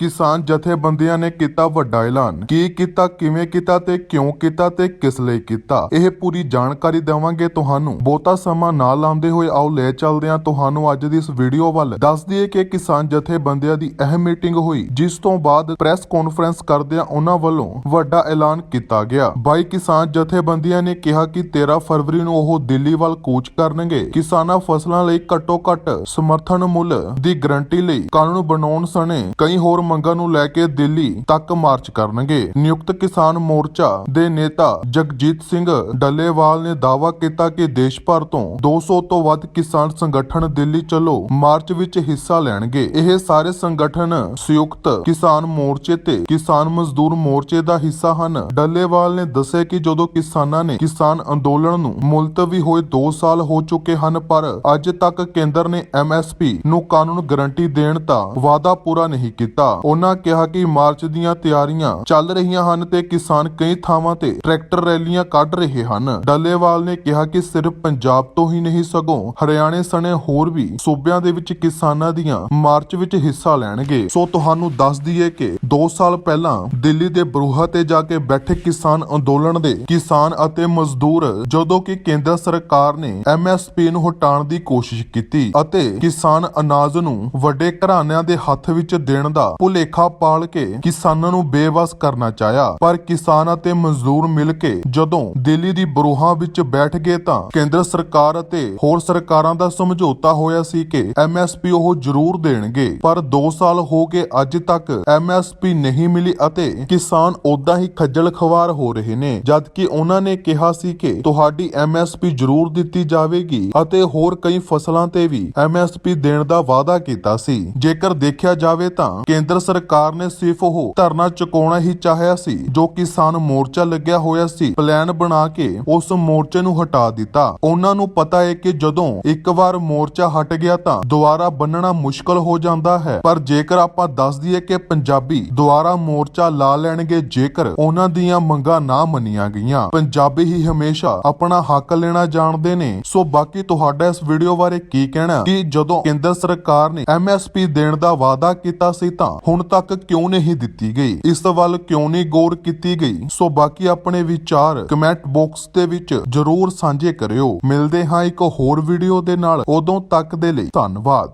ਕਿਸਾਨ ਜਥੇਬੰਦੀਆਂ ਨੇ ਕੀਤਾ ਵੱਡਾ ਐਲਾਨ। ਕੀ ਕੀਤਾ, ਕਿਵੇਂ ਕੀਤਾ ਤੇ ਕਿਉਂ ਕੀਤਾ ਤੇ ਕਿਸ ਲਈ ਕੀਤਾ? ਇਹ ਪੂਰੀ ਜਾਣਕਾਰੀ ਦੇਵਾਂਗੇ ਤੁਹਾਨੂੰ। ਬਹੁਤਾ ਸਮਾਂ ਨਾ ਲਾਉਂਦੇ ਹੋਏ ਆਓ ਲੈ ਚੱਲਦੇ ਹਾਂ ਤੁਹਾਨੂੰ ਅੱਜ ਦੀ ਇਸ ਵੀਡੀਓ ਵੱਲ। ਦੱਸ ਦਈਏ ਕਿ ਕਿਸਾਨ ਜਥੇਬੰਦੀਆਂ ਦੀ ਅਹਿਮ ਮੀਟਿੰਗ ਹੋਈ, ਜਿਸ ਤੋਂ ਬਾਅਦ ਪ੍ਰੈਸ ਕਾਨਫਰੰਸ ਕਰਦਿਆਂ ਉਹਨਾਂ ਵੱਲੋਂ ਵੱਡਾ ਐਲਾਨ ਕੀਤਾ ਗਿਆ। ਬਾਈ ਕਿਸਾਨ ਜਥੇਬੰਦੀਆਂ ਨੇ ਕਿਹਾ ਕਿ 13 ਫਰਵਰੀ ਨੂੰ ਉਹ ਦਿੱਲੀ ਵੱਲ ਕੂਚ ਕਰਨਗੇ। ਕਿਸਾਨਾਂ ਫਸਲਾਂ ਲਈ ਘੱਟੋ ਘੱਟ ਸਮਰਥਨ ਮੁੱਲ ਦੀ ਗਰੰਟੀ ਲਈ ਕਾਨੂੰਨ ਬਣਾਉਣ ਸਣੇ ਕਈ ਹੋਰ ਮੰਗਾਂ ਨੂੰ ਲੈ ਕੇ ਦਿੱਲੀ ਤੱਕ ਮਾਰਚ ਕਰਨਗੇ। ਨਿਯੁਕਤ ਕਿਸਾਨ ਮੋਰਚਾ ਦੇ ਨੇਤਾ ਜਗਜੀਤ ਸਿੰਘ ਡੱਲੇਵਾਲ ਨੇ ਦਾਅਵਾ ਕੀਤਾ ਕਿ ਦੇਸ਼ ਭਰ ਤੋਂ 200 ਤੋਂ ਵੱਧ ਕਿਸਾਨ ਸੰਗਠਨ ਦਿੱਲੀ ਚਲੋ ਮਾਰਚ ਵਿੱਚ ਹਿੱਸਾ ਲੈਣਗੇ। ਇਹ ਸਾਰੇ ਸੰਗਠਨ ਸੰਯੁਕਤ ਕਿਸਾਨ ਮੋਰਚੇ ਤੇ ਕਿਸਾਨ ਮਜ਼ਦੂਰ ਮੋਰਚੇ ਦਾ ਹਿੱਸਾ ਹਨ। ਡੱਲੇਵਾਲ ਨੇ ਦੱਸਿਆ ਕਿ ਜਦੋਂ ਕਿਸਾਨਾਂ ਨੇ ਕਿਸਾਨ ਅੰਦੋਲਨ ਨੂੰ ਮੁਲਤਵੀ ਹੋਏ 2 ਸਾਲ ਹੋ ਚੁੱਕੇ ਹਨ, ਪਰ ਅੱਜ ਤੱਕ ਕੇਂਦਰ ਨੇ ਐਮਐਸਪੀ ਨੂੰ ਕਾਨੂੰਨ ਗਰੰਟੀ ਦੇਣ ਦਾ ਵਾਅਦਾ ਪੂਰਾ ਨਹੀਂ ਕੀਤਾ। ਉਹਨਾਂ ਕਿਹਾ ਕਿ ਮਾਰਚ ਦੀਆਂ ਤਿਆਰੀਆਂ ਚੱਲ ਰਹੀਆਂ ਹਨ ਤੇ ਕਿਸਾਨ ਕਈ ਥਾਵਾਂ ਤੇ ਟਰੈਕਟਰ ਰੈਲੀਆਂ ਕੱਢ ਰਹੇ ਹਨ। ਡੱਲੇਵਾਲ ਨੇ ਕਿਹਾ ਕਿ ਸਿਰਫ ਪੰਜਾਬ ਤੋਂ ਹੀ ਨਹੀਂ, ਸਗੋਂ ਹਰਿਆਣੇ ਸਣੇ ਹੋਰ ਵੀ ਸੂਬਿਆਂ ਦੇ ਵਿੱਚ ਕਿਸਾਨਾਂ ਦੀਆਂ ਮਾਰਚ ਵਿੱਚ ਹਿੱਸਾ ਲੈਣਗੇ। ਸੋ ਤੁਹਾਨੂੰ ਦੱਸ ਦਈਏ ਕਿ 2 ਸਾਲ ਪਹਿਲਾਂ ਦਿੱਲੀ ਦੇ ਬਰੂਹਾ ਤੇ ਜਾ ਕੇ ਬੈਠੇ ਕਿਸਾਨ ਅੰਦੋਲਨ ਦੇ ਕਿਸਾਨ ਅਤੇ ਮਜ਼ਦੂਰ, ਜਦੋਂ ਕਿ ਕੇਂਦਰ ਸਰਕਾਰ ਨੇ ਐਮਐਸਪੀ ਨੂੰ ਹਟਾਉਣ ਦੀ ਕੋਸ਼ਿਸ਼ ਕੀਤੀ ਅਤੇ ਕਿਸਾਨ ਅਨਾਜ ਨੂੰ ਵੱਡੇ ਘਰਾਣਿਆਂ ਦੇ ਹੱਥ ਵਿੱਚ ਦੇਣ ਦਾ ਭੁਲੇਖਾ ਪਾਲ ਕੇ ਕਿਸਾਨਾਂ ਨੂੰ ਬੇਵਸ ਕਰਨਾ ਚਾਹਿਆ। ਪਰ ਕਿਸਾਨ ਅਤੇ ਮਜ਼ਦੂਰ ਮਿਲ ਕੇ ਜਦੋਂ ਦਿੱਲੀ ਦੀ ਬਰੂਹਾਂ ਵਿੱਚ ਬੈਠ ਗਏ ਤਾਂ ਕੇਂਦਰ ਸਰਕਾਰ ਅਤੇ ਹੋਰ ਸਰਕਾਰਾਂ ਦਾ ਸਮਝੌਤਾ ਹੋਇਆ ਸੀ ਕਿ ਐਮਐਸਪੀ ਉਹ ਜ਼ਰੂਰ ਦੇਣਗੇ। ਪਰ 2 ਸਾਲ ਹੋ ਗਏ ਅੱਜ ਤੱਕ ਐਮਐਸਪੀ ਨਹੀਂ ਮਿਲੀ ਅਤੇ ਕਿਸਾਨ ਉਦਾਂ ਹੀ ਖੱਜਲ ਖਵਾਰ ਹੋ ਰਹੇ ਨੇ, ਜਦਕਿ ਉਹਨਾਂ ਨੇ ਕਿਹਾ ਸੀ ਕਿ ਤੁਹਾਡੀ ਐਮਐਸਪੀ ਜ਼ਰੂਰ ਦਿੱਤੀ ਜਾਵੇਗੀ ਅਤੇ ਹੋਰ ਕਈ ਫਸਲਾਂ ਤੇ ਵੀ ਐਮਐਸਪੀ ਦੇਣ ਦਾ ਵਾਅਦਾ ਕੀਤਾ ਸੀ। ਜੇਕਰ ਦੇਖਿਆ ਜਾਵੇ ਤਾਂ ਕੇਂਦਰ ਸਰਕਾਰ ਨੇ ਸਿਰਫ ਉਹ ਧਰਨਾ ਚੁਕਾਉਣਾ ਹੀ ਚਾਹਿਆ ਸੀ, ਜੋ ਕਿਸਾਨ ਮੋਰਚਾ ਲੱਗਿਆ ਹੋਇਆ ਸੀ, ਪਲਾਨ ਬਣਾ ਕੇ ਉਸ ਮੋਰਚੇ ਨੂੰ ਹਟਾ ਦਿੱਤਾ। ਉਹਨਾਂ ਨੂੰ ਪਤਾ ਹੈ ਕਿ ਜਦੋਂ ਇੱਕ ਵਾਰ ਮੋਰਚਾ ਹਟ ਗਿਆ ਤਾਂ ਦੁਬਾਰਾ ਬੰਨਣਾ ਮੁਸ਼ਕਲ ਹੋ ਜਾਂਦਾ ਹੈ, ਪਰ ਜੇਕਰ ਆਪਾਂ ਦੱਸ ਦਈਏ ਕਿ ਪੰਜਾਬੀ ਦੁਬਾਰਾ ਮੋਰਚਾ ਲਾ ਲੈਣਗੇ ਜੇਕਰ ਉਹਨਾਂ ਦੀਆਂ ਮੰਗਾਂ ਨਾ ਮੰਨੀਆਂ ਗਈਆਂ। ਪੰਜਾਬੀ ਹੀ ਹਮੇਸ਼ਾ ਆਪਣਾ ਹੱਕ ਲੈਣਾ ਜਾਣਦੇ ਨੇ। ਸੋ ਬਾਕੀ ਤੁਹਾਡਾ ਇਸ ਵੀਡੀਓ ਬਾਰੇ ਕੀ ਕਹਿਣਾ? ਕਿ ਜਦੋਂ ਕੇਂਦਰ ਸਰਕਾਰ ਨੇ ਐਮਐਸਪੀ ਦੇਣ ਦਾ ਵਾਅਦਾ ਕੀਤਾ ਸੀ ਤਾਂ ਹੁਣ ਤੱਕ ਕਿਉਂ ਨਹੀਂ ਦਿੱਤੀ ਗਈ? ਇਸ ਵੱਲ ਕਿਉਂ ਨਹੀਂ ਗੌਰ ਕੀਤੀ ਗਈ? ਸੋ ਬਾਕੀ ਆਪਣੇ ਵਿਚਾਰ ਕਮੈਂਟ ਬਾਕਸ ਦੇ ਵਿੱਚ ਜਰੂਰ ਸਾਂਝੇ ਕਰਿਓ। ਮਿਲਦੇ ਹਾਂ ਇੱਕ ਹੋਰ ਵੀਡੀਓ ਦੇ ਨਾਲ। ਉਦੋਂ ਤੱਕ ਦੇ ਲਈ ਧੰਨਵਾਦ।